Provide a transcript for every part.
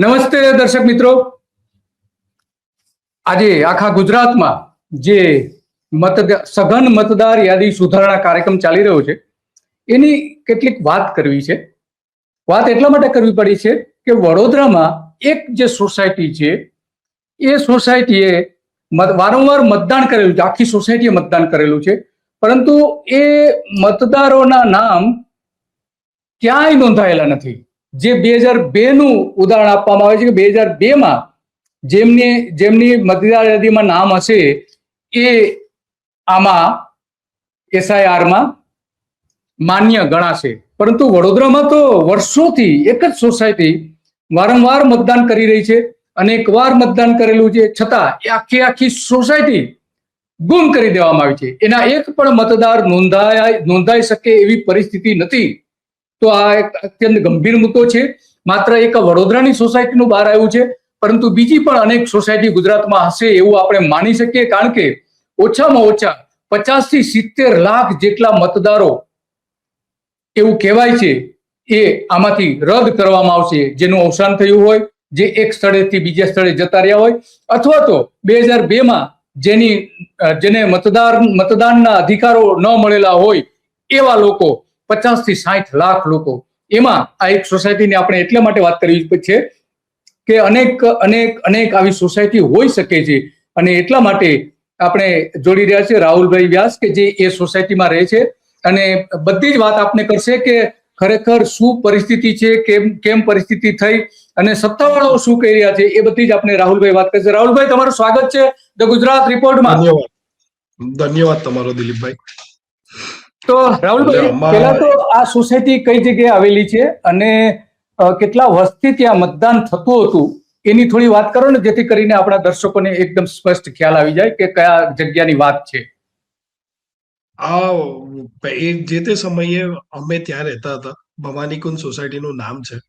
નમસ્તે દર્શક મિત્રો. આજે આખા ગુજરાતમાં જે મતદાર સઘન મતદાર યાદી સુધારણા કાર્યક્રમ ચાલી રહ્યો છે, એની કેટલીક વાત કરવી છે. વાત એટલા માટે કરવી પડી છે કે વડોદરામાં એક જે સોસાયટી છે, એ સોસાયટીએ મત- વારંવાર મતદાન કરેલું છે, આખી સોસાયટીએ મતદાન કરેલું છે. પરંતુ એ મતદારોના નામ ક્યાંય નોંધાયેલા નથી. જે બે હજાર બે નું ઉદાહરણ આપવામાં આવે છે કે બે હજાર બે માં જેમની જેમની મતદાર યાદીમાં નામ હશે એ આમાં એસઆઈઆરમાં માન્ય ગણાશે. પરંતુ વડોદરામાં તો વર્ષોથી એક જ સોસાયટી વારંવાર મતદાન કરી રહી છે. અને એકવાર મતદાન કરેલું છે. છતાં એ આખી આખી સોસાયટી ગુમ કરી દેવામાં આવી છે. એના એક પણ મતદાર નોંધાય, નોંધાઈ શકે એવી પરિસ્થિતિ નથી. તો આ એક અત્યંત ગંભીર મુદ્દો છે. માત્ર એક વડોદરાની સોસાયટીનું બહાર આવ્યું છે, પરંતુ બીજી પણ અનેક સોસાયટી ગુજરાતમાં હશે એવું આપણે માની શકીએ, કારણ કે ઓછામાં ઓછા પચાસથી સિત્તેર લાખ જેટલા મતદારો એવું કહેવાય છે, એ આમાંથી રદ કરવામાં આવશે, જેનું અવસાન થયું હોય, જે એક સ્થળેથી બીજા સ્થળે જતા રહ્યા હોય, અથવા તો બે હજાર બે માં જેની, જેને મતદાર, મતદાનના અધિકારો ન મળેલા હોય એવા લોકો પચાસથી સાઠ લાખ લોકો. એમાં આ એક સોસાયટીની આપણે એટલા માટે વાત કરવી છે કે અનેક અનેક અનેક આવી સોસાયટી હોઈ શકે છે. અને એટલા માટે આપણે જોડી રહ્યા છે રાહુલભાઈ વ્યાસ કે જે એ સોસાયટીમાં રહે છે. અને બધી જ વાત આપને કરશે કે ખરેખર શું પરિસ્થિતિ છે, કેમ કેમ પરિસ્થિતિ થઈ અને સત્તાવાળાઓ શું કહી રહ્યા છે એ બધી જ આપણે રાહુલભાઈ વાત કરશે. રાહુલભાઈ, તમારું સ્વાગત છે ધ ગુજરાત રિપોર્ટમાં. ધન્યવાદ. ધન્યવાદ તમારો દિલીપભાઈ. તો રાહુલભાઈ પહેલા તો આ સોસાયટી કઈ જગ્યાએ આવેલી છે અને કેટલા વર્ષથી ત્યાં મતદાન થતું હતું? એની થોડી વાત કરો ને જેથી કરીને આપણા દર્શકોને એકદમ સ્પષ્ટ ખ્યાલ આવી જાય કે કયા જગ્યાની વાત છે. આ એ જે તે સમયે અમે ત્યાં રહેતા હતા ભવાનીકુંજ સોસાયટીનું નામ છે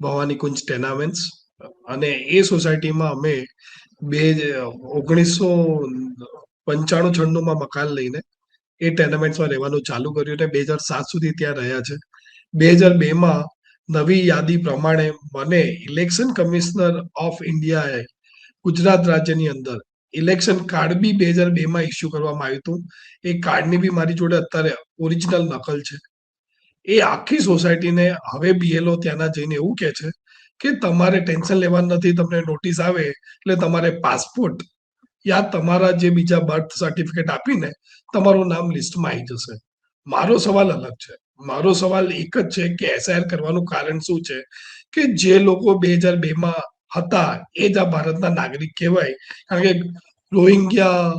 ભવાનીકુંજ ટેનામેન્ટ્સ. અને એ સોસાયટીમાં અમે બે ઓગણીસો પંચાણું છન્નુંમાં મકાન લઈને એ ટેનામેન્ટ્સમાં રહેવાનું ચાલુ કર્યું અને બે હજાર સાત સુધી ત્યાં રહ્યા છે. બે હજાર બેમાં નવી યાદી પ્રમાણે મને ઇલેક્શન કમિશનર ઓફ ઇન્ડિયાએ ગુજરાત રાજ્યની અંદર ઇલેક્શન કાર્ડ બી બે હજાર બેમાં ઇસ્યુ કરવામાં આવ્યું હતું. એ કાર્ડની બી મારી જોડે અત્યારે ઓરિજિનલ નકલ છે. એ આખી સોસાયટીને હવે બીએલઓ ત્યાંના જઈને એવું કહે છે કે તમારે ટેન્શન લેવાનું નથી, તમને નોટિસ આવે એટલે તમારે પાસપોર્ટ યા તમારા જે બીજા બર્થ સર્ટિફિકેટ આપીને તમારું નામ લિસ્ટમાં આવી જશે. મારો સવાલ અલગ છે. મારો સવાલ એક જ છે કે એસઆઈઆર કરવાનું કારણ શું છે? કે જે લોકો બે હજાર બે માં હતા, એ જ આ ભારતના નાગરિક કહેવાય. કારણ કે રોહિંગ્યા,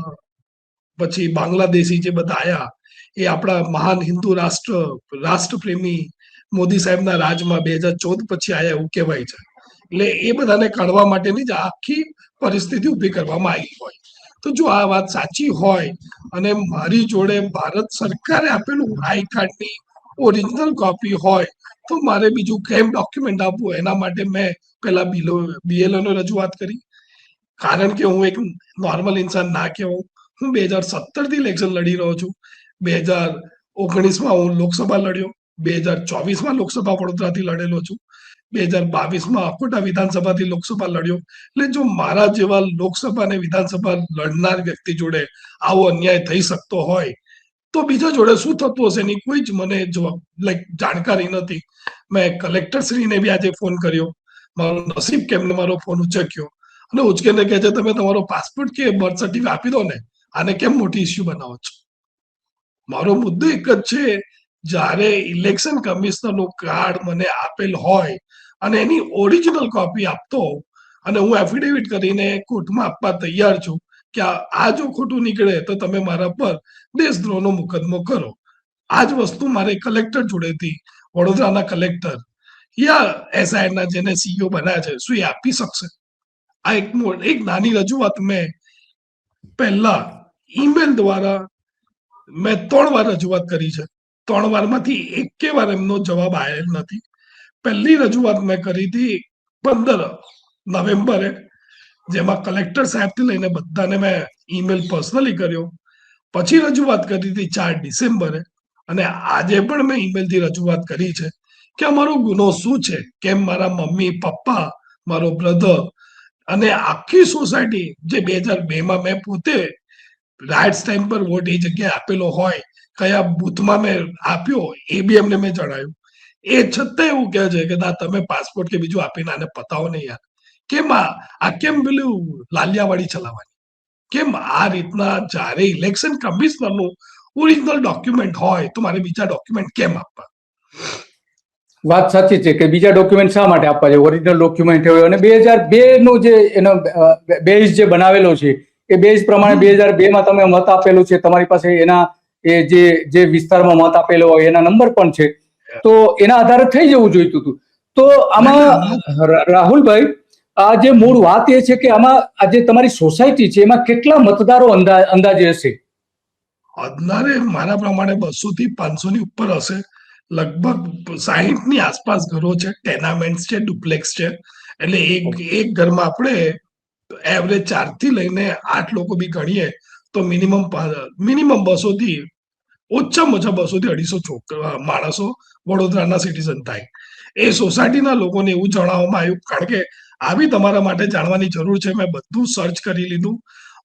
પછી બાંગ્લાદેશી જે બધા આયા, એ આપણા મહાન હિન્દુ રાષ્ટ્ર, રાષ્ટ્રપ્રેમી મોદી સાહેબના રાજમાં બે હજાર ચૌદ પછી આયા એવું કહેવાય છે. એટલે એ બધાને કાઢવા માટેની જ આખી પરિસ્થિતિ ઊભી કરવામાં આવી હોય. તો જો આ વાત સાચી હોય અને મારી જોડે ભારત સરકારે આપેલું આઈ કાર્ડની ઓરિજિનલ કોપી હોય, તો મારે બીજું કેમ ડોક્યુમેન્ટ આપવું? એના માટે મેં પેલા બીલો બીએલઓ રજૂઆત કરી. કારણ કે હું એક નોર્મલ ઇન્સાન ના કહેવાઉં. હું બે હજાર સત્તરથી ઇલેક્શન લડી રહ્યો છું. બે હજાર ઓગણીસમાં હું લોકસભા લડ્યો. બે હજાર ચોવીસમાં લોકસભા વડોદરાથી લડેલો છું. બે હજાર બાવીસમાં અકોટા વિધાનસભાથી લોકસભા લડ્યો. એટલે જો મારા જેવા લોકસભા અને વિધાનસભા લડનાર વ્યક્તિ જોડે આવો અન્યાય થઈ શકતો હોય, તો બીજા જોડે શું થતું હશે એની કોઈ જ મને જવાબ લાઈક જાણકારી નથી. મેં કલેક્ટર શ્રીને બી આજે ફોન કર્યો. મારો નસીબ કેમને મારો ફોન ઉચક્યો. અને ઉચકીને કહે છે, તમે તમારો પાસપોર્ટ કે બર્થ સર્ટિફિકેટ આપી દો ને, આને કેમ મોટી ઇસ્યુ બનાવો છો? મારો મુદ્દો એક જ છે, જ્યારે ઇલેક્શન કમિશનરનું કાર્ડ મને આપેલ હોય અને એની ઓરિજિનલ કોપી આપતો અને હું એફિડેવિટ કરીને કોર્ટમાં આપવા તૈયાર છું કે આ જો ખોટું નીકળે તો તમે મારા પર દેશદ્રોહનો મુકદમો કરો. આ જ વસ્તુ મારે કલેક્ટર જોડેથી, વડોદરાના કલેક્ટર યા એસઆઈના જેને સીઈઓ બનાવ્યા છે, શું એ આપી શકશે? આ એક એક નાની રજૂઆત મેં પહેલા ઈમેલ દ્વારા મેં ત્રણ વાર રજૂઆત કરી છે. ત્રણ વારમાંથી એકે વાર એમનો જવાબ આવેલ નથી. પહેલી રજૂઆત મેં કરી હતી પંદર નવેમ્બરે, જેમાં કલેક્ટર સાહેબથી લઈને બધાને મેં ઈમેલ પર્સનલી કર્યો. પછી રજૂઆત કરી હતી ચાર ડિસેમ્બરે અને આજે પણ મેં ઈમેલથી રજૂઆત કરી છે કે અમારો ગુનો શું છે? કેમ મારા મમ્મી, પપ્પા, મારો બ્રધર અને આખી સોસાયટી જે બે હજાર બેમાં મેં પોતે રાઇટ ટાઈમ પર વોટ એ જગ્યાએ આપેલો હોય, કયા બૂથમાં મેં આપ્યો એ બી એમને મેં જણાવ્યું. એ છતાં એવું કહે છે કે ના તમે પાસપોર્ટ કે બીજું આપીને આને પતાવો નહીં યાર. કેમ આ? આ કેમ પેલું લાલિયાવાડી ચલાવવાની? કેમ આ રીતના જ્યારે ઇલેક્શન કમિશનરનું ઓરિજિનલ ડોક્યુમેન્ટ હોય તો મારે બીજા ડોક્યુમેન્ટ કેમ આપવા? વાત સાચી છે કે બીજા ડોક્યુમેન્ટ શા માટે આપવા છે ઓરિજિનલ ડોક્યુમેન્ટ હોય અને બે હજાર બે નો જે એનો બેઝ જે બનાવેલો છે એ બેઝ પ્રમાણે બે હજાર બે માં તમે મત આપેલું છે. તમારી પાસે એના એ જે જે વિસ્તારમાં મત આપેલો હોય એના નંબર પણ છે. તો એના આધારે થઈ જવું જોઈતું હતું. તો આમાં રાહુલભાઈ આ જે મૂળ વાત એ છે કે આમાં આ જે તમારી સોસાયટી છે એમાં કેટલા મતદારો અંદા- અંદાજે હશે? અંદારે મારા પ્રમાણે બસો થી પાંચસો ની ઉપર હશે. લગભગ સાહીઠની આસપાસ ઘરો છે ટેનામેન્ટ છે ડુપ્લેક્સ છે. એટલે એક એક ઘરમાં આપણે એવરેજ ચારથી લઈને આઠ લોકો બી ગણીએ તો મિનિમમ મિનિમમ બસો થી ઓછામાં ઓછા બસો થી અઢીસો છોકરા માણસો વડોદરાના સિટીઝન થાય. એ સોસાયટીના લોકોને એવું જણાવવામાં આવ્યું, કારણ કે આવી તમારા માટે જાણવાની જરૂર છે. મેં બધું સર્ચ કરી લીધું.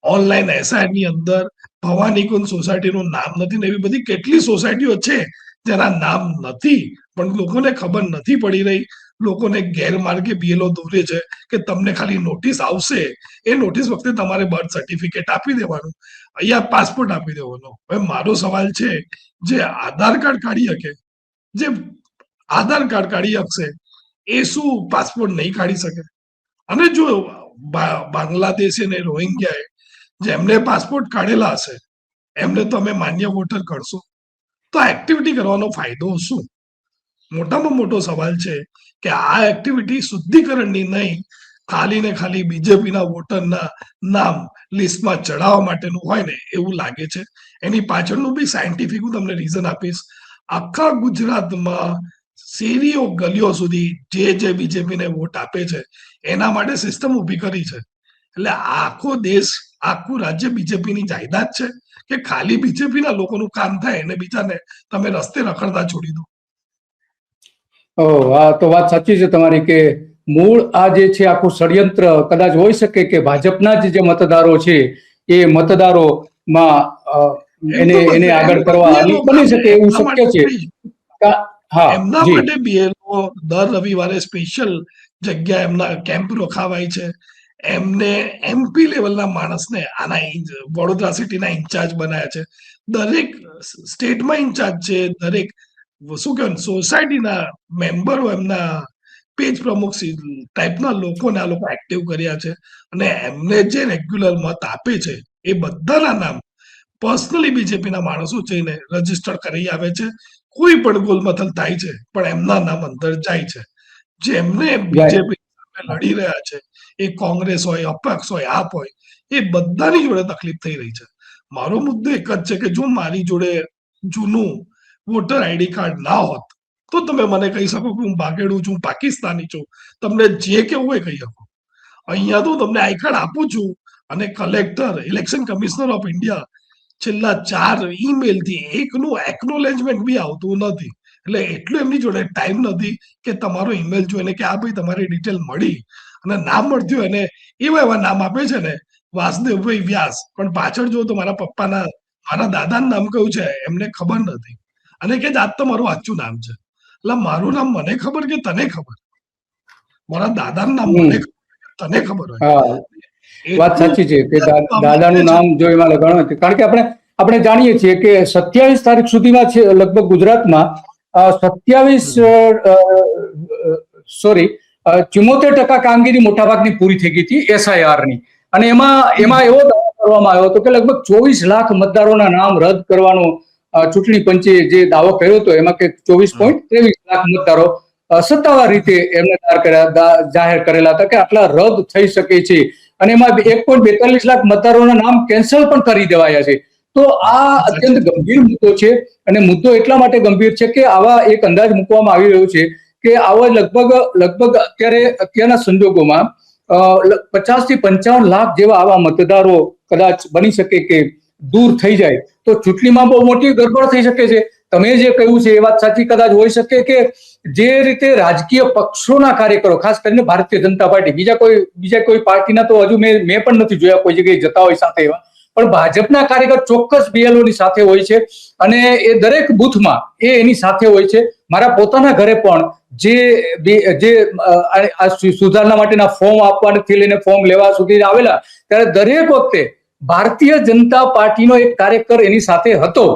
ઓનલાઈન એસઆઈ ની અંદર ભવાનીકુંજ સોસાયટીનું નામ નથી ને એવી બધી કેટલી સોસાયટીઓ છે જેના નામ નથી, પણ લોકોને ખબર નથી પડી રહી. લોકોને ગેરમાર્ગે બીએલઓ દોરે છે કે તમને ખાલી નોટિસ આવશે. એ નોટિસ વખતે તમારે બર્થ સર્ટિફિકેટ આપી દેવાનું. અહીંયા પાસપોર્ટ આપી દેવાનો. હવે મારો સવાલ છે, જે આધાર કાર્ડ કાઢી શકે, જે આધાર કાર્ડ કાઢી શકશે એ શું પાસપોર્ટ નહીં કાઢી શકે? અને જો બાંગ્લાદેશી અને રોહિંગ્યાએ જેમને પાસપોર્ટ કાઢેલા હશે, એમને તમે માન્ય વોટર કરશો તો આ એક્ટિવિટી કરવાનો ફાયદો શું? મોટામાં મોટો સવાલ છે કે આ એક્ટિવિટી શુદ્ધિકરણની નહીં ખાલી ને ખાલી બીજેપીના વોટરના નામ લિસ્ટમાં ચડાવવા માટેનું હોય ને એવું લાગે છે. એની પાછળનું બી સાયન્ટિફિક હું તમને રીઝન આપીશ. આખા ગુજરાતમાં શેરીઓ ગલીઓ સુધી જે જે બીજેપીને વોટ આપે છે, એના માટે સિસ્ટમ ઊભી કરી છે. એટલે આખો દેશ, આખું રાજ્ય બીજેપીની જાયદાદ છે કે ખાલી બીજેપીના લોકોનું કામ થાય અને બીજાને તમે રસ્તે રખડતા છોડી દો. ઓ આ તો વાત સાચી છે તમારી કે મૂળ આ જે છે આખું ષડયંત્ર કદાચ હોઈ શકે કે ભાજપના જ જે મતદારો છે એ મતદારોમાં એને એને આગળ કરવા બની શકે એવું શક્ય છે. હા એમના માટે બીએલઓ દર રવિવારે સ્પેશિયલ જગ્યા એમના કેમ્પ રોખાવાય છે. એમને એમપી લેવલના માણસને આના વડોદરા સિટીના ઇન્ચાર્જ બનાવ્યા છે. દરેક સ્ટેટમાં ઇન્ચાર્જ છે દરેક શું કહેવાય સોસાયટીના મેમ્બરો એમના પેજ પ્રમુખ ટાઈપના લોકોને આ લોકો એક્ટિવ કર્યા છે અને એમને જે રેગ્યુલર મત આપે છે એ બધાના નામ પર્સનલી બીજેપીના માણસો જઈને રજિસ્ટર કરી આવે છે. કોઈ પણ ગોલમથલ થાય છે પણ એમના નામ અંદર જાય છે. જેમને બીજેપી લડી રહ્યા છે એ કોંગ્રેસ હોય અપક્ષ હોય આપ હોય એ બધાની જોડે તકલીફ થઈ રહી છે. મારો મુદ્દો એક જ છે કે જો મારી જોડે જૂનું વોટર આઈડી કાર્ડ ના હોત તો તમે મને કહી શકો કે હું બાગેડું છું પાકિસ્તાની છું. તમને જે કેવું હોય કહી શકો. અહીંયા તો તમને આઈ કાર્ડ આપું છું અને collector, election commissioner of India છેલ્લા ચાર ઈમેલથી એકનું એકનોલેજમેન્ટ બી આવતું નથી. એટલે એટલું એમની જોડે ટાઈમ નથી કે તમારો ઈમેલ જોઈને કે આ ભાઈ તમારી ડિટેલ મળી અને નામ મળતું હોય ને એવા એવા નામ આપે છે ને, વાસુદેવભાઈ વ્યાસ. પણ પાછળ જો તો મારા પપ્પાના, મારા દાદાનું નામ કયું છે, એમને ખબર નથી. અને કે આજ તમારું મારું સાચું નામ છે. એટલે મારું નામ મને ખબર કે તને ખબર? મારા દાદાનું નામ મને તને ખબર હોય? વાત સાચી છે કે દાદાનું નામ જો એમાં લગાડો હતું કારણ કે આપણે આપણે જાણીએ છીએ કે સત્યાવીસ તારીખ સુધીમાં છે લગભગ ગુજરાતમાં સત્યાવીસ સોરી ચુમ્મોતેર ટકા કામગીરી મોટાભાગની પૂરી થઈ ગઈ હતી એસઆઈઆરની અને એમાં એમાં એવો દાવો કરવામાં આવ્યો હતો કે લગભગ ચોવીસ લાખ મતદારોના નામ રદ કરવાનો ચૂંટણી પંચે જે દાવો કર્યો હતો એમાં કે ચોવીસ પોઈન્ટ ત્રેવીસ લાખ મતદારો સત્તાવાર રીતે એમને જાહેર કરેલા હતા કે આટલા રદ થઈ શકે છે. અને એમાં એક પોઈન્ટ બેતાલીસ લાખ મતદારોના નામ કેન્સલ પણ કરી દેવાયા છે. તો આ અત્યંત ગંભીર મુદ્દો છે અને મુદ્દો એટલા માટે ગંભીર છે કે આવા એક અંદાજ મૂકવામાં આવી રહ્યો છે કે આવા લગભગ લગભગ અત્યારે અત્યારના સંજોગોમાં પચાસથી પંચાવન લાખ જેવા આવા મતદારો કદાચ બની શકે કે દૂર થઈ જાય, તો ચૂંટણીમાં બહુ મોટી ગડબડ થઈ શકે છે. તમે જે કહ્યું છે એ વાત સાચી, કદાચ હોઈ શકે કે જે રીતે રાજકીય પક્ષોના કાર્યકરો, ખાસ કરીને ભારતીય જનતા પાર્ટી, બીજા કોઈ બીજા કોઈ પાર્ટીના તો હજુ મેં મેં પણ નથી જોયા, કોઈ જગ્યાએ જતા હોય સાથે એવા. પણ ભાજપના કાર્યકર ચોક્કસ બીએલઓની સાથે હોય છે અને એ દરેક બૂથમાં એ એની સાથે હોય છે. મારા પોતાના ઘરે પણ જે જે સુધારણા માટેના ફોર્મ આપવાથી લઈને ફોર્મ લેવા સુધી આવેલા, ત્યારે દરેક વખતે ભારતીય જનતા પાર્ટીનો એક કાર્યકર એની સાથે હતો.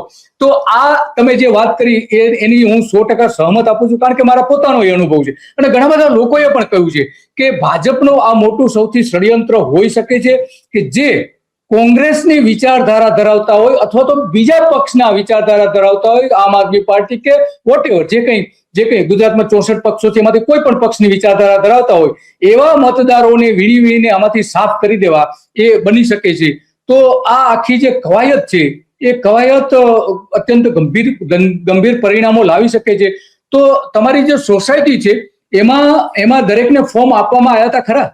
તો આ તમે જે વાત કરી એ એની હું સો ટકા સહમત આપું છું, કારણ કે મારા પોતાનો એ અનુભવ છે. અને ઘણા બધા લોકોએ પણ કહ્યું છે કે ભાજપનું આ મોટું સૌથી ષડયંત્ર હોઈ શકે છે કે જે કોંગ્રેસની વિચારધારા ધરાવતા હોય અથવા તો બીજા પક્ષના વિચારધારા ધરાવતા હોય, આમ આદમી પાર્ટી કે વોટ જે કંઈ જે કંઈ, ગુજરાતમાં ચોસઠ પક્ષો છે, એમાંથી કોઈ પણ પક્ષની વિચારધારા ધરાવતા હોય, એવા મતદારોને વીણી વીણીને આમાંથી સાફ કરી દેવા એ બની શકે છે. તો આ આખી જે કવાયત છે એ કવાયત અત્યંત ગંભીર ગંભીર પરિણામો લાવી શકે છે. તો તમારી જે સોસાયટી છે એમાં એમાં દરેકને ફોર્મ આપવામાં આવ્યા હતા ખરા?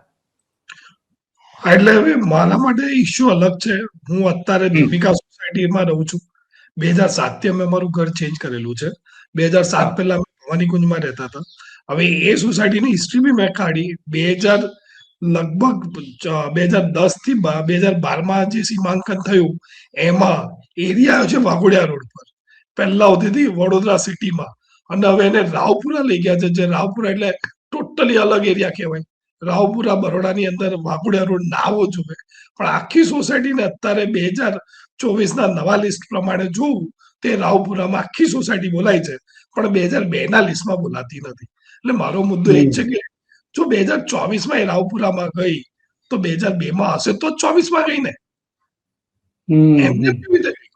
એટલે હવે મારા માટે ઇશ્યુ અલગ છે. હું અત્યારે. દીપિકા સોસાયટીમાં રહું છું. બે હજાર સાતથી અમે અમારું ઘર ચેન્જ કરેલું છે. બે હજાર સાત પહેલા અમે ભવાનીકુંજમાં રહેતા હતા. હવે એ સોસાયટીની હિસ્ટ્રી બી મેં કાઢી. બે હજાર લગભગ બે હજાર દસથી બે હજાર બારમાં જે સીમાંકન થયું, એમાં એરિયા છે વાઘોડિયા રોડ પર. પહેલા હોતી હતી વડોદરા સિટીમાં અને હવે એને રાવપુરા લઈ ગયા છે, જે રાવપુરા એટલે ટોટલી અલગ એરિયા કહેવાય. રાવપુરા બરોડાની અંદર વાઘોડિયા રોડ ના આવવો જોઈએ પણ આખી સોસાયટીને અત્યારે બે હજાર ચોવીસના નવા લિસ્ટ પ્રમાણે જોવું, તે રાવપુરામાં આખી સોસાયટી બોલાય છે. પણ બે હજાર બે ના લિસ્ટમાં બોલાતી નથી. એટલે મારો મુદ્દો એ છે કે જો બે હજાર ચોવીસમાં એ રાવપુરામાં ગઈ તો બે હજાર બે માં હશે તો ચોવીસમાં ગઈ ને એમને કેવી રીતે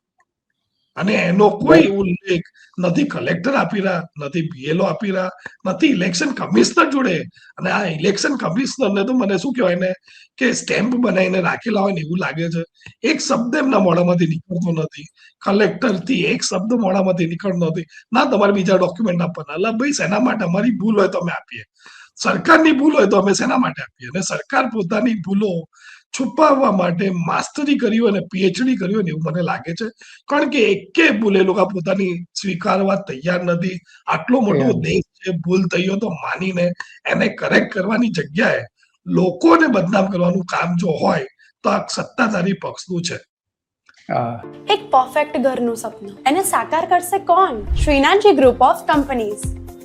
અને એનો કોઈ ઉલ્લેખ નથી કલેક્ટર આપી રહ્યા નથી બીએલઓ આપી રહ્યા નથી ઇલેક્શન કમિશનર જોડે. અને આ ઇલેક્શન કમિશનરને તો મને શું કહેવાય ને કે સ્ટેમ્પ બનાવીને રાખેલા હોય ને એવું લાગે છે. એક શબ્દ એમના મોઢામાંથી નીકળતો નથી. કલેક્ટરથી એક શબ્દ મોઢામાંથી નીકળતો નથી. ના તમારે બીજા ડોક્યુમેન્ટ આપવાના. અલા ભાઈ શેના માટે અમારી ભૂલ હોય તો અમે આપીએ. સરકારની ભૂલ હોય તો અમે શેના માટે આપીએ. અને સરકાર પોતાની ભૂલો છુપાવવા માટે માસ્ટરી કર્યું અને પીએચડી કર્યું ને એવું મને લાગે છે. કારણ કે એકે ભૂલ એ લોકો પોતાની સ્વીકારવા તૈયાર નથી. આટલો મોટો દેશ છે ભૂલ થઈ હોય તો માનીને એને કરેક્ટ કરવાની જગ્યાએ લોકોને બદનામ કરવાનું કામ જો હોય તો આ સત્તાધારી પક્ષનું છે. એક પરફેક્ટ ઘરનું સપનું. એને સાકાર કરશે કોણ? શ્રીનાથજી ગ્રુપ ઓફ કંપનીઝ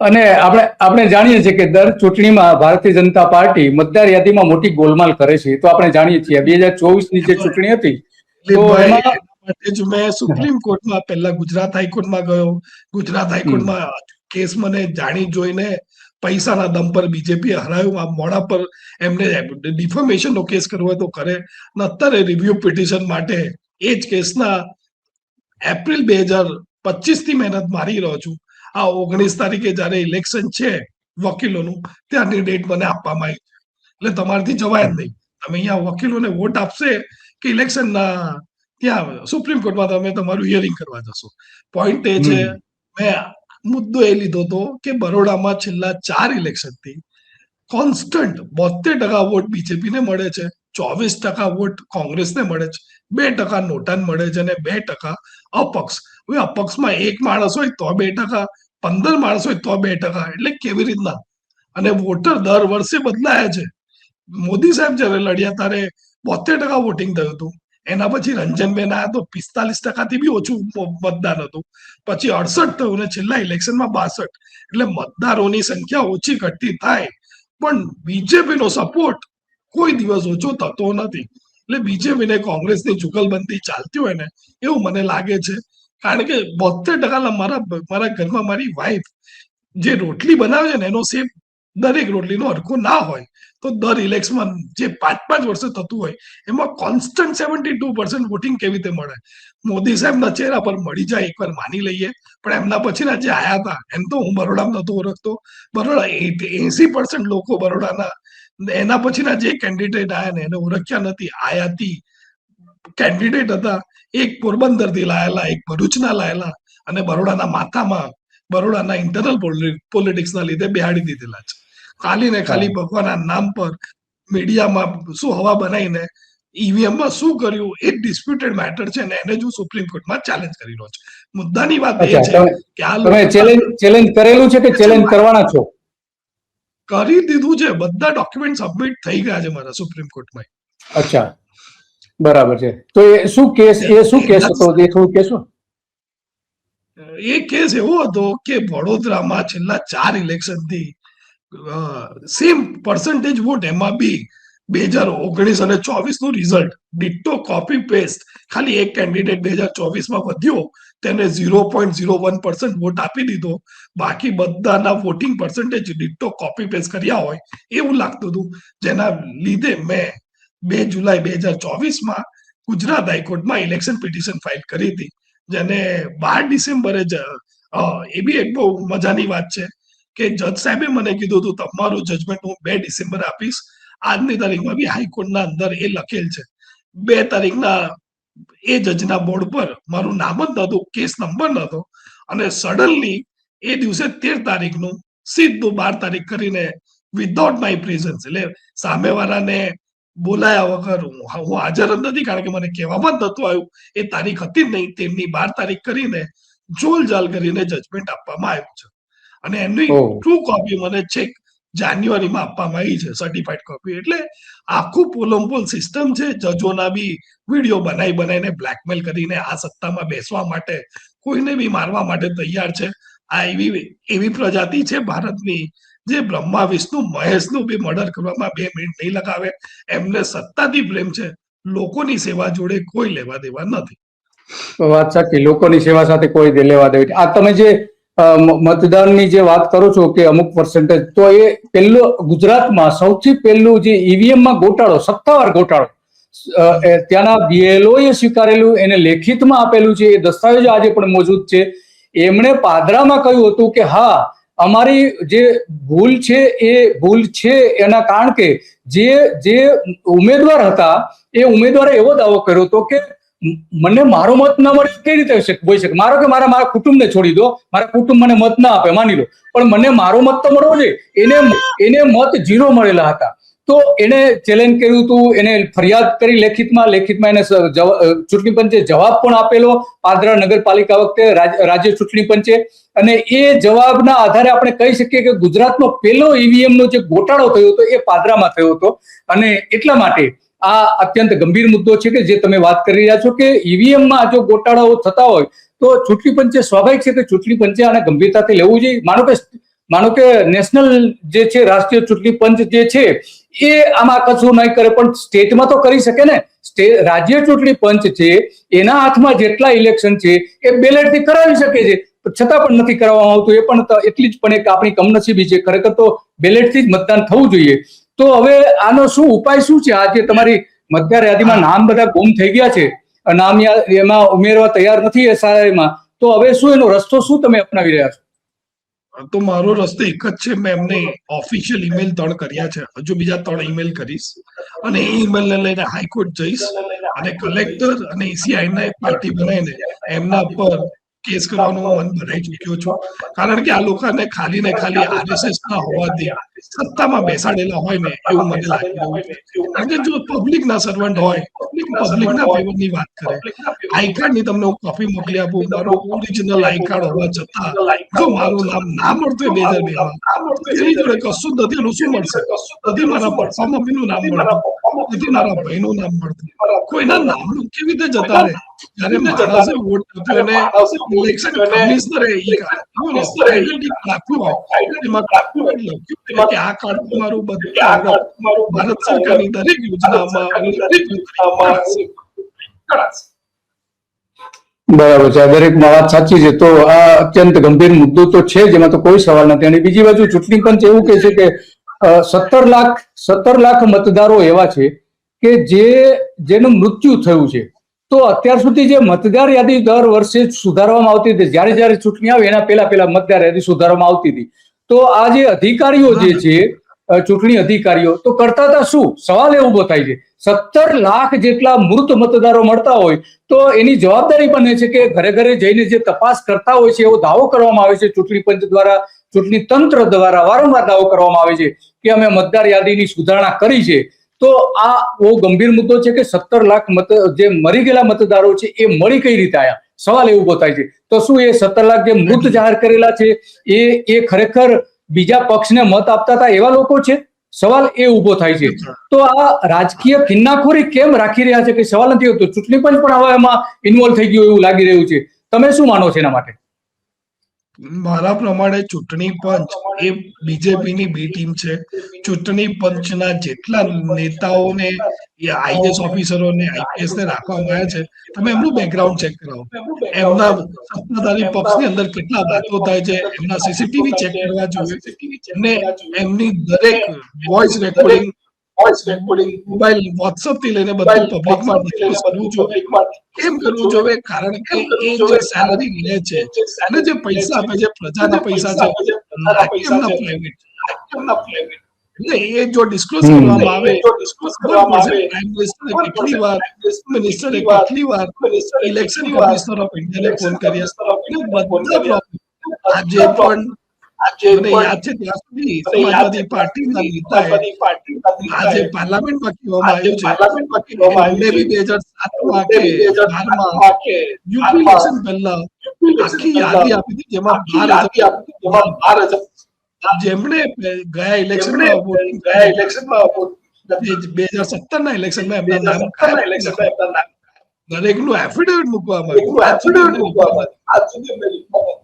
અને આપણે આપણે જાણીએ છીએ કે દર ચૂંટણીમાં ભારતીય જનતા પાર્ટી મતદાર યાદીમાં મોટી ગોલમાલ કરે છે. તો આપણે જાણીએ છીએ. બે હજાર ચોવીસની જે ચૂંટણી હતી તો એમાં- જ મેં સુપ્રીમ કોર્ટમાં પહેલા ગુજરાત હાઈકોર્ટમાં ગયો. ગુજરાત હાઈકોર્ટમાં કેસ મને જાણી જોઈને પૈસાના દમ પર બીજેપી હરાયું. આ મોડા પર એમને ડિફોર્મેશન નો કેસ કરવો તો કરે. અને અત્યારે રિવ્યુ પિટિશન માટે એ જ કેસના એપ્રિલ બે હજાર પચીસથી મહેનત મારી રહ્યો છું. આ ઓગણીસ તારીખે જયારે ઇલેક્શન છે વકીલોનું ત્યારની ડેટ મને આપવામાં આવી છે. એટલે તમારાથી જવાય જ નહીં. તમે અહીંયા વકીલોને વોટ આપશે કે ઇલેક્શનના ત્યાં સુપ્રીમ કોર્ટમાં તમે તમારું હિયરિંગ કરવા જશો. પોઈન્ટ એ છે મેં મુદ્દો એ લીધો હતો કે બરોડામાં છેલ્લા ચાર ઇલેક્શનથી કોન્સ્ટન્ટ બોતેર ટકા વોટ બીજેપીને મળે છે ચોવીસ ટકા વોટ કોંગ્રેસને મળે છે બે ટકા નોટાન મળે છે અને બે ટકા અપક્ષ. અપક્ષમાં એક માણસ હોય તો બે ટકા, પંદર માણસ હોય તો બે ટકા, એટલે કેવી રીતના? અને વોટર દર વર્ષે બદલાયા છે. મોદી સાહેબ જયારે લડ્યા ત્યારે બોતેર ટકા વોટિંગ થયું હતું. એના પછી રંજનબેન આવ્યા તો પિસ્તાલીસ ટકાથી બી ઓછું મતદાન હતું. પછી અડસઠ થયું ને છેલ્લા ઇલેક્શનમાં બાસઠ. એટલે મતદારોની સંખ્યા ઓછી ઘટતી થાય. પણ બીજેપીનો સપોર્ટ કોઈ દિવસ ઓછો થતો નથી. એટલે બીજેપીને કોંગ્રેસની જુગલબંધી ચાલતી હોય ને, એવું મને લાગે છે કારણ કે બોતેર ટકા મારા મારા ઘરમાં મારી વાઈફ જે રોટલી બનાવે છે ને એનો સેમ દરેક રોટલીનો હરખો ના હોય, તો દર ઇલેક્શનમાં જે પાંચ પાંચ વર્ષે થતું હોય, એમાં constant seventy two percent voting કેવી રીતે મળે? મોદી સાહેબના ચહેરા પર મળી જાય, એકવાર માની લઈએ. પણ એમના પછીના જે આયા હતા, એમ તો હું બરોડામાં નતો ઓળખતો. બરોડા એસી પર્સન્ટ લોકો બરોડાના એના પછીના જે કેન્ડિડેટ આયા ને એને ઓળખ્યા નથી, આયાતી. કેન્ડિડેટ હતા. એક પોરબંદરથી લાયેલા એક ભરૂચના લાયેલા અને બરોડાના માથામાં બરોડાના ઇન્ટરનલ પોલિટિક્સના લીધે બેહાડી દીધેલા છે. ખાલી ને ખાલી ભગવાનના નામ પર મીડિયામાં શું હવા બનાવીને ઈવીએમમાં શું કર્યું એ ડિસ્પ્યુટેડ મેટર છે ને એને જો સુપ્રીમ કોર્ટમાં ચેલેન્જ કરી રહ્યો છે. મુદ્દાની વાત એ છે કે આ તમે ચેલેન્જ ચેલેન્જ કરેલું છે કે ચેલેન્જ કરવાના છો? કરી દીધું છે. બધા ડોક્યુમેન્ટ સબમિટ થઈ ગયા છે મારા સુપ્રીમ કોર્ટમાં અચ્છા. બરાબર છે. તો એ શું કેસ એ શું કેસ હતો? એ થોડું એ કેસ એવો હતો કે વડોદરામાં છેલ્લા ચાર ઇલેક્શનથી સેમ પર્સન્ટેજ વોટ એમાં બી બે હજાર ઓગણીસ અને ચોવીસનું રિઝલ્ટ ડિટ્ટો કોપી પેસ્ટ ખાલી એક કેન્ડિડેટ બે હજાર ચોવીસમાં વધ્યો તેને zero point zero one percent vote આપી દીધો. બાકી બધાના voting percentage ditto copy paste કર્યા હોય એવું લાગતું હતું. જેના લીધે મેં બે જુલાઈ બે હજાર ચોવીસમાં ગુજરાત હાઈકોર્ટમાં ઇલેક્શન પિટિશન ફાઇલ કરી હતી, જેને બાર ડિસેમ્બરે જ એ બી એક બહુ મજાની વાત છે કે જજ સાહેબે મને કીધું હતું તમારું જજમેન્ટ હું બે ડિસેમ્બર આપીશ. આજની તારીખમાં બી હાઈકોર્ટના અંદર એ લખેલ છે. બે તારીખના એ જજના બોર્ડ પર મારું નામ જ નહોતું, કેસ નંબર નહોતો અને સડનલી એ દિવસે તેર તારીખનું સીધું બાર તારીખ કરીને વિધાઉટ માય પ્રેઝન્સ એટલે સામેવાળાને બોલાયા વગર હું હાજર જ નથી કારણ કે મને કહેવામાં જ નતું આવ્યું. એ તારીખ હતી જ નહીં. તેમની બાર તારીખ કરીને જોલજાલ કરીને જજમેન્ટ આપવામાં આવ્યું છે. અને એમની ટ્રુ કોપી મને છેક જાન્યુઆરીમાં આપવામાં આવી છે સર્ટિફાઈડ કોપી એટલે આખું પોલમપોલ સિસ્ટમ છે જજોના બી વીડિયો બનાવી બનાવીને બ્લેકમેલ કરીને આ સત્તામાં બેસવા માટે કોઈને બી મારવા માટે તૈયાર છે. આ એવી એવી પ્રજાતિ છે ભારતની જે બ્રહ્મા વિષ્ણુ મહેશનું બી મર્ડર કરવામાં બે મિનિટ નહીં લગાવે, એમને સત્તાથી પ્રેમ છે. લોકોની સેવા જોડે કોઈ લેવા દેવા નથી. વાત સાચી, લોકોની સેવા સાથે કોઈ લેવા દેવી આ તમે જે મતદાનની જે વાત કરો છો કે અમુક પર્સન્ટેજ તો એ પહેલો ગુજરાતમાં સૌથી પહેલું જે ઈવીએમમાં ગોટાળો, સત્તાવાર ગોટાળો ત્યાંના બીએલઓ એ સ્વીકારેલું, એને લેખિતમાં આપેલું છે, એ દસ્તાવેજ આજે પણ મોજૂદ છે. એમણે પાદરામાં કહ્યું હતું કે હા અમારી જે ભૂલ છે, એ ભૂલ છે એના કારણ કે જે જે ઉમેદવાર હતા, એ ઉમેદવારે એવો દાવો કર્યો હતો કે મને મારો મત ન મળે કઈ રીતે હોઈ શકે? મારો કે મારા મારા કુટુંબને છોડી દો. મારા કુટુંબ મને મત ના આપે, માની લો. પણ મને મારો મત તો મળવો જોઈએ. એને એને મત જીરો મળેલા હતા. તો એને ચેલેન્જ કર્યું હતું, એને ફરિયાદ કરી લેખિતમાં લેખિતમાં એને ચૂંટણી પંચે જવાબ પણ આપેલો, પાદરા નગરપાલિકા વખતે રાજ્ય ચૂંટણી પંચે. અને એ જવાબના આધારે આપણે કહી શકીએ કે ગુજરાતનો પહેલો ઈવીએમ નો જે ગોટાળો થયો હતો, એ પાદરામાં થયો હતો. અને એટલા માટે આ અત્યંત ગંભીર મુદ્દો છે કે જે તમે વાત કરી રહ્યા છો કે ઈવીએમમાં જો ગોટાળાઓ થતા હોય, તો ચૂંટણી પંચે સ્વાભાવિક છે કે ચૂંટણી પંચે આને ગંભીરતાથી લેવું જોઈએ. માનો કે માનો કે નેશનલ જે છે, રાષ્ટ્રીય ચૂંટણી પંચ જે છે, એ આમાં કશું નહીં કરે, પણ સ્ટેટમાં તો કરી શકે ને. રાજ્ય ચૂંટણી પંચ છે, એના હાથમાં જેટલા ઇલેક્શન છે, એ બેલેટથી કરાવી શકે છે. છતાં પણ નથી કરવામાં આવતું, એ પણ એટલી જ પણ એક આપણી કમનસીબી છે. ખરેખર તો બેલેટથી જ મતદાન થવું જોઈએ. તો હવે આનો શું ઉપાય શું છે? આજે તમારી મતદાર યાદીમાં નામ બધા ગુમ થઈ ગયા છે. નામ એમાં ઉમેરવા તૈયાર નથી એસઆઈમાં તો હવે શું એનો રસ્તો શું તમે અપનાવી રહ્યા છો? તો મારો રસ્તો એક જ છે. મેં એમને ઓફિશિયલ ઈમેલ ત્રણ કર્યા છે. હજુ બીજા ત્રણ ઈમેલ કરીશ. અને એ ઈમેલ ને લઈને હાઈકોર્ટ જઈશ. અને કલેક્ટર અને ઈસીઆઈ ને પાર્ટી બનાવીને એમના પર કેસ કરવાનો મન બનાવી ચુક્યો છું. કારણ કે આ લોકોને ખાલી ને ખાલી આરએસએસ ના હોવાથી સત્તામાં બેસાડેલા હોય ને એવું મને લાગી રહ્યું કારણ કે જો પબ્લિક ના સર્વન્ટ હોય પબ્લિક ના ફેવરની વાત કરે. આઈ કાર્ડની તમને હું કોપી મોકલી આપું મારો ઓરિજિનલ આઈ કાર્ડ હોવા છતાં જો મારું નામ ના મળતું બે હજાર બે માં એની જોડે કશું જ નથી એનું શું મળશે? નથી. મારા પપ્પા નામ મળતું. નથી મારા નામ મળતું કોઈના નામ કેવી રીતે જતા રહે? જયારે માણસે વોટ આપ્યો અને ઇલેક્શન કમિશનરે ઈ આઈડેન્ટિટી રાખ્યું હોય. એમાં લખ્યું છે કે આ કાર્ડ તમારું બધું આગળ ભારત સરકારની દરેક યોજનામાં દરેક યોજનામાં બરાબર છે. આ વાત સાચી છે. તો આ અત્યંત ગંભીર મુદ્દો તો છે જેમાં એમાં તો કોઈ સવાલ નથી. અને બીજી બાજુ ચૂંટણી પંચ એવું કહે છે કે સત્તર લાખ સત્તર લાખ મતદારો એવા છે કે જે જેનું મૃત્યુ થયું છે. તો અત્યાર સુધી જે મતદાર યાદી દર વર્ષે સુધારવામાં આવતી હતી જ્યારે જ્યારે ચૂંટણી આવે એના પહેલા પહેલા મતદાર યાદી સુધારવામાં આવતી હતી. તો આ જે અધિકારીઓ જે છે ચૂંટણી અધિકારીઓ. તો કરતા હતા શું? સવાલ એ ઊભો થાય છે. સત્તર લાખ જેટલા મૃત મતદારો મળતા હોય, તો એની જવાબદારી બને છે કે ઘરે ઘરે જઈને જે તપાસ કરતા હોય છે એવો દાવો કરવામાં આવે છે. ચૂંટણી પંચ દ્વારા, ચૂંટણી તંત્ર દ્વારા વારંવાર દાવો કરવામાં આવે છે કે અમે મતદાર યાદીની સુધારણા કરી છે. તો આ બહુ ગંભીર મુદ્દો છે કે સત્તર લાખ મત, જે મરી ગયેલા મતદારો છે એ મળી કઈ રીતે આયા? સવાલ એ ઊભો છે. તો શું એ સત્તર લાખ જે મૃત જાહેર કરેલા છે, એ એ ખરેખર બીજા પક્ષને મત આપતા હતા એવા લોકો છે? સવાલ એ ઊભો થાય છે. તો આ રાજકીય ખિન્નાખોરી કેમ રાખી રહ્યા છે કે સવાલ નથી હોતો? ચૂંટણી પંચ પણ હવે એમાં ઇન્વોલ્વ થઈ ગયું એવું લાગી રહ્યું છે. તમે શું માનો છો એના માટે? મારા પ્રમાણે ચૂંટણી પંચ એ બીજેપીની બી ટીમ છે. ચૂંટણી પંચના જેટલા નેતાઓને આઈએસ ઓફિસરોને આઈપીએસ ને રાખવામાં આવ્યા છે. તમે એમનું બેકગ્રાઉન્ડ ચેક કરાવો. એમના સત્તાધારી પક્ષની અંદર કેટલા વાતો થાય છે, એમના સીસીટીવી ચેક કરવા જોઈએ. અને એમની દરેક વોઇસ રેકોર્ડિંગ મોબાઈલ વોટ્સઅપથી લઈને બધું પબ્લિકમાં કરવું જોઈએ કેમ કરવું જોઈએ કારણ કે એ જે સેલરી લે છે અને જે પૈસા આપે છે પ્રજાના પૈસા છે. એમના પ્રાઇવેટ એમના પ્રાઇવેટ એટલે એ જો ડિસ્ક્લોઝ. કરવામાં આવે પ્રાઇમ મિનિસ્ટરે કેટલી વાર મિનિસ્ટરે કેટલી વાર ઇલેક્શન કમિશનર ઓફ ઇન્ડિયાને ફોન કર્યા. બધા પ્રોબ્લેમ આજે પણ મને યાદ છે ત્યાં સુધી સમાજવાદી પાર્ટીના નેતાએ આજે પાર્લામેન્ટમાં કહેવામાં આવ્યું છે એમને બી બે હજાર સાતમાં કે બારમાં યુપી ઇલેક્શન પહેલા આખી યાદી આપી હતી જેમાં બાર હજાર જેમણે ગયા ઇલેક્શનમાં કર્યું, બે હજાર સત્તર ના ઇલેક્શનમાં એમના નામ કાયમ દરેકનું એફિડેવિટ મૂકવામાં આવ્યું. આજ સુધી એમને લીધું.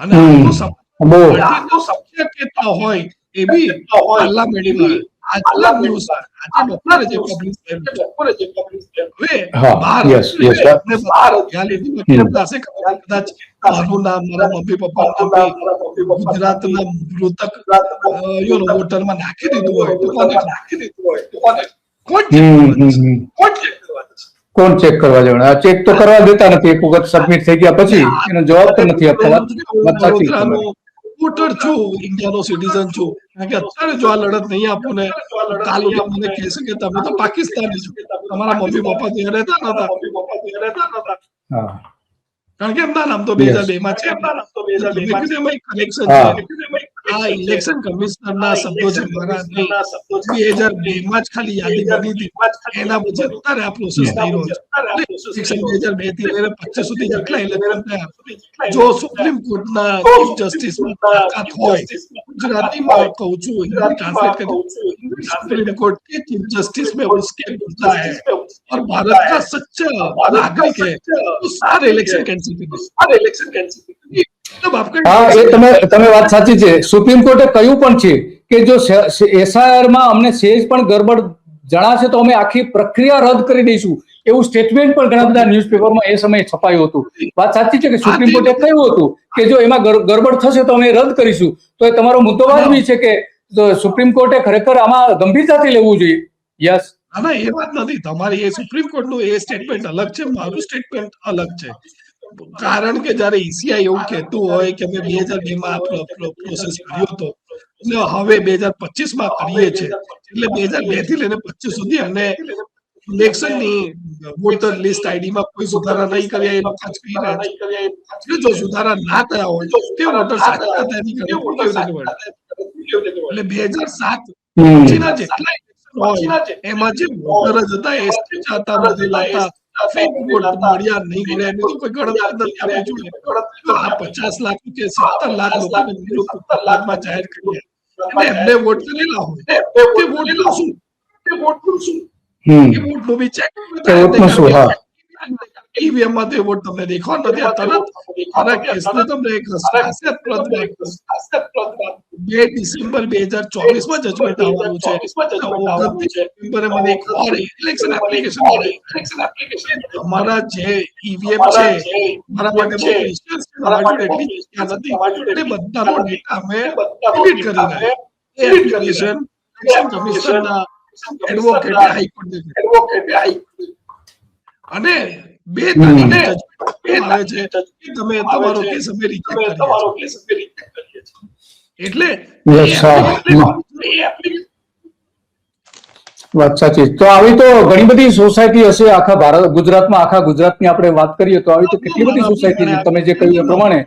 અને આનો આટલું શક્યતા હોય એ બી પાર્લામેન્ટમાં આજના ન્યૂઝ આજે બપોરે જે publish થયેલું છે. હવે બહાર યસ યસ. અને બહાર યાદીમાં કેમ થશે ખબર? કદાચ મારું નામ મારા મમ્મી પપ્પા નામ ગુજરાતના મૃતક યુ નો વોટરમાં નાખી દીધું હોય. તો કોને નાખી દીધું હોય. તો કોને કોણ. કોણ? કોણ ચેક કરવા જવાનું? આ ચેક તો કરવા દેતા નથી. એક વખત સબમિટ થઈ ગયા પછી એનો જવાબ તો નથી તમારી. વોટર છું ઇન્ડિયાનો સિટીઝન છું. કારણ કે અત્યારે જો આ લડત નહીં આપો ને કાલ ઉઠી મને કહેશે કે તમે તો પાકિસ્તાની છો. તમારા મમ્મી પપ્પા ત્યાં રહેતા નતા હા. કારણ કે એમના નામ તો બે હજાર બે માં છે મેં કીધું એમાં એક correction કનેક્શન છે આ ઇલેક્શન કમિશનર ના શબ્દો છે મારા નહીં બે હજાર બે માં જ ખાલી યાદી બની હતી એના પછી અત્યારે આ પ્રોસેસ થઈ રહ્યો છે ઇલેક્શન બે હજાર બે થી લઈને પચીસ સુધી જેટલા ઇલેક્શન થયા જો સુપ્રીમ કોર્ટના ચીફ જસ્ટિસ તાકાત હોય ગુજરાતીમાં કહું છું हिंदी ट्रांसलेट कर सुप्रीम कोर्ट के चीफ जस्टिस में उसके होता है और भारत का सच्चा नागरिक है तो सारे इलेक्शन कैंसिल कर दो सारे इलेक्शन कैंसिल कर दो तब आपका હા એ તમે તમે વાત સાચી છે. સુપ્રીમ કોર્ટે કહ્યું પણ છે કે જો એસઆઈઆરમાં અમને સેજ પણ ગરબડ જણાશે તો અમે આખી પ્રક્રિયા રદ કરી દઈશું. એવું સ્ટેટમેન્ટ પણ ઘણા બધા ન્યૂઝપેપરમાં એ સમયે છપાયું હતું. વાત સાચી છે કે સુપ્રીમ કોર્ટે કહ્યું હતું કે જો એમાં ગરબડ થશે તો અમે રદ કરીશું. તો એ તમારો મુદ્દો વાજબી છે કે સુપ્રીમ કોર્ટે ખરેખર આમાં ગંભીરતાથી લેવું જોઈએ. યસ ના ના એ વાત નથી. તમારી એ સુપ્રીમ કોર્ટનું એ સ્ટેટમેન્ટ અલગ છે મારું સ્ટેટમેન્ટ અલગ છે. કારણ કે જ્યારે ઈસીઆઈ એવું કહેતું હોય કે અમે બે હજાર બે માં પ્રોસેસ કર્યો હતો એટલે હવે બે હજાર પચીસમાં કરીએ છીએ એટલે બે હજાર બેથી લઈને પચીસ સુધી અને ઇલેક્શનની વોટર લિસ્ટ આઈડી માં કોઈ સુધારા નહીં કર્યા એ લોકો જ કહી રહ્યા છે જો સુધારા ના થયા હોય તો તે વોટર સાચા મળે? એટલે બે હજાર સાત પછીના જેટલા એમાં જે વોટર જ હતા એ હતા બધેલા પચાસ લાખ કે સત્તર લાખ સત્તર લાખમાં જાહેર કર્યા. અને એમને વોટ કરેલા હોય. તે વોટનું શું? તે શું? હમ. એ વોટનું બી check. તે વોટનું શું? હા. ઈવીએમમાં તો વોટ તમને દેખવા નથી તરત આના કેસને તમને એક હાસ્યાસ્પદ વાત. બે ડિસેમ્બર બે હજાર જજમેન્ટ આવવાનું છે. ઓગણત્રીસ મને એક ઓર ઇલેક્શન એપ્લિકેશન અમારા જે ઈવીએમ છે મારા માટે બહુ એટલી જગ્યા નથી એટલે બધાનો ડેટા અમે ડિલીટ કરી રહ્યા એ એપ્લિકેશન કમિશનના એડવોકેટ હાઈકોર્ટે. અને બે તારીખે judgment આવે છે તમે તમારો કેસ અમે રિજેક્ટ કરીએ છીએ. એટલે વાત સાચી તો આવી તો ઘણી બધી સોસાયટી હશે આખા ભારત ગુજરાતમાં આખા ગુજરાતની આપણે વાત કરીએ તો આવી તો કેટલી બધી સોસાયટી છે? તમે જે કહ્યું એ પ્રમાણે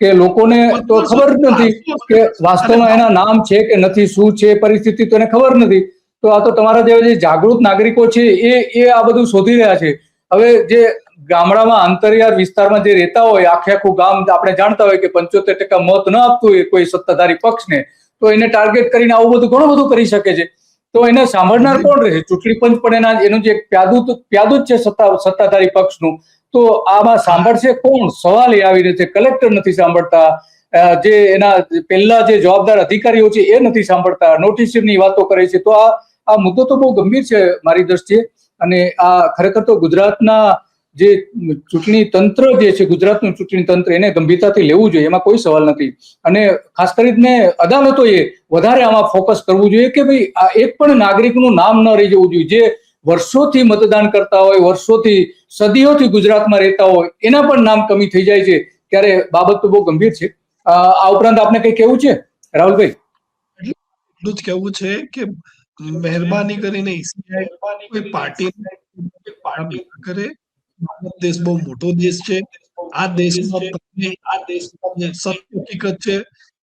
કે લોકોને તો ખબર નથી કે વાસ્તવમાં એના નામ છે કે નથી શું છે પરિસ્થિતિ તો એને ખબર નથી. તો આ તો તમારા જેવા જે જાગૃત નાગરિકો છે એ એ આ બધું શોધી રહ્યા છે. હવે જે ગામડામાં અંતરિયાળ વિસ્તારમાં જે રહેતા હોય આખે આખું ગામ આપણે જાણતા હોય કે પંચોતેર ટકા મત ન આપતું હોય કોઈ સત્તાધારી પક્ષને તો એને ટાર્ગેટ કરીને આવું બધું ઘણું બધું કરી શકે છે. તો એને સાંભળનાર કોણ રહે? ચૂંટણી પંચ પણ એના એનું જે પ્યાદું જ છે સત્તા સત્તાધારી પક્ષનું તો આમાં સાંભળશે કોણ? સવાલ એ આવી રહ્યો છે. કલેક્ટર નથી સાંભળતા. જે એના પહેલા જે જવાબદાર અધિકારીઓ છે એ નથી સાંભળતા. નોટિસની વાતો કરે છે. તો આ આ મુદ્દો તો બહુ ગંભીર છે મારી દ્રષ્ટિએ. અને આ ખરેખર તો ગુજરાતના જે ચૂંટણી તંત્ર જે છે, ગુજરાતનું ચૂંટણી તંત્ર એને ગંભીરતાથી લેવું જોઈએ, એમાં કોઈ સવાલ નથી. અને ખાસ કરીને અદાલતોએ વધારે આમાં ફોકસ કરવું જોઈએ કે ભાઈ આ એક પણ નાગરિકનું નામ ન રહી જવું જોઈએ. જે વર્ષોથી મતદાન કરતા હોય, વર્ષોથી સદીઓથી ગુજરાતમાં રહેતા હોય, એના પણ નામ કમી થઈ જાય છે. ત્યારે બાબત તો બહુ ગંભીર છે. આ ઉપરાંત આપને કઈ કેવું છે? રાહુલભાઈ. એટલું જ કેવું છે કે મહેરબાની કરીને કોઈ પાર્ટી કરે. ભારત દેશ બહુ મોટો દેશ છે. આ દેશમાં આ દેશમાં સત્ય હકીકત છે.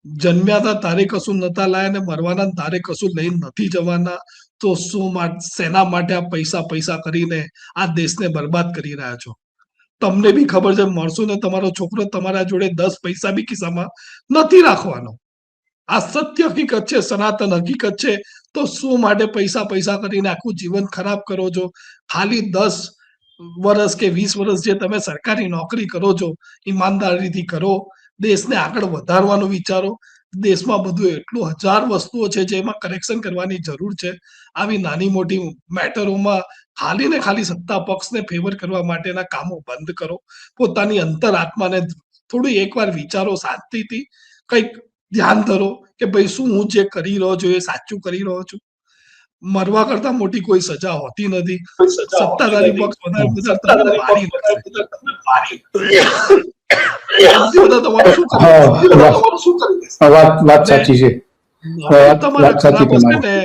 જન્મ્યા હતા તારે કશું નતા લાયા ને મરવાના તારે કશું લઈને નથી જવાના. તો શું સેના માટે આ પૈસા પૈસા કરીને આ દેશને બરબાદ કરી રહ્યા છો? તમને બી ખબર છે મળશું ને તમારો છોકરો તમારા જોડે દસ પૈસા બી ખિસ્સામાં નથી રાખવાનો. આ સત્ય હકીકત છે સનાતન હકીકત છે. તો શું માટે પૈસા પૈસા કરીને આખું જીવન ખરાબ કરો છો? ખાલી દસ વર્ષ કે વીસ વર્ષ જે તમે સરકારી નોકરી કરો છો, ઈમાનદારીથી કરો, દેશને આગળ વધારવાનું વિચારો, દેશમાં બધું એટલું હજાર વસ્તુઓ છે જેમાં કરેક્શન કરવાની જરૂર છે. આવી નાની મોટી મેટરોમાં ખાલી ને ખાલી સત્તા પક્ષને ફેવર કરવા માટેના કામો બંધ કરો. પોતાની અંતર આત્માને થોડું એકવાર વિચારો શાંતિથી. કંઈક ધ્યાન ધરો કે ભાઈ શું હું જે કરી રહ્યો છું એ સાચું કરી રહ્યો છું. મરવા કરતા મોટી કોઈ સજા હોતી નથી. સત્તાધારી પક્ષ વધારે વધારે તમને મારી? વાત સાચી છે. વાત- તમારા ખરાબ હશે ને,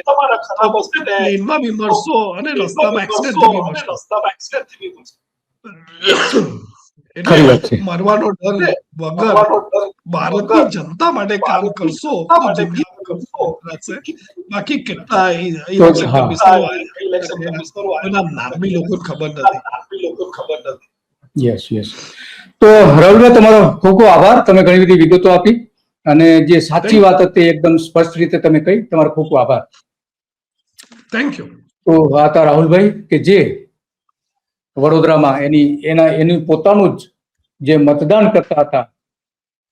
પ્લેનમાં બી મરશો અને રસ્તામાં એક્સિડન્ટ બી મરશો. વાત. એટલે મરવાનો ડર વગર ભારતની જનતા માટે કામ કરશો બાકી કેટલા નામ બી લોકોને ખબર નથી. યસ યસ તો રાહુલભાઈ તમારો ખૂબ ખૂબ આભાર. તમે ઘણી બધી વિગતો આપી અને જે સાચી વાત હતી એકદમ સ્પષ્ટ રીતે તમે કહી. તમારો ખૂબ ખૂબ આભાર. થેન્ક યુ તો આ રાહુલભાઈ કે જે વડોદરામાં એની, એના, એનું પોતાનું જ જે મતદાન કરતા હતા,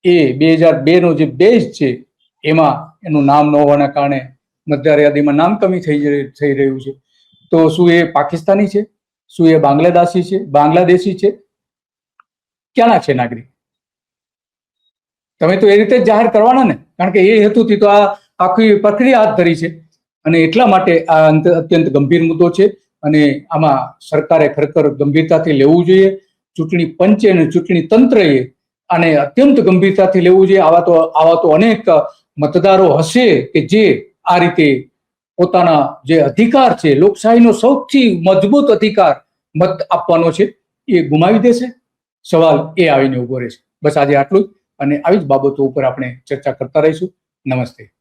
એ બે હજાર બે નો જે બેઝ છે, એમાં એનું નામ ન હોવાના કારણે મતદાર યાદીમાં નામ કમી થઈ થઈ રહ્યું છે. તો શું એ પાકિસ્તાની છે? શું એ બાંગ્લાદેશી છે? બાંગ્લાદેશી છે? ક્યાંના છે નાગરિક? તમે તો એ રીતે જ જાહેર કરવાના ને, કારણ કે એ હેતુથી તો આ આખી પ્રક્રિયા હાથ ધરી છે. અને એટલા માટે આ અંત- અત્યંત ગંભીર મુદ્દો છે. અને આમાં સરકારે ખરેખર ગંભીરતાથી લેવું જોઈએ. ચૂંટણી પંચે અને ચૂંટણી તંત્રએ આને અત્યંત ગંભીરતાથી લેવું જોઈએ. આવા તો આવા તો અનેક મતદારો હશે કે જે આ રીતે પોતાના જે અધિકાર છે, લોકશાહીનો સૌથી મજબૂત અધિકાર મત આપવાનો છે, એ ગુમાવી દેશે. સવાલ એ આવીને ઊભો રહેશે. બસ આજે આટલું જ. અને આવી જ બાબતો ઉપર આપણે ચર્ચા કરતા રહીશું. નમસ્તે.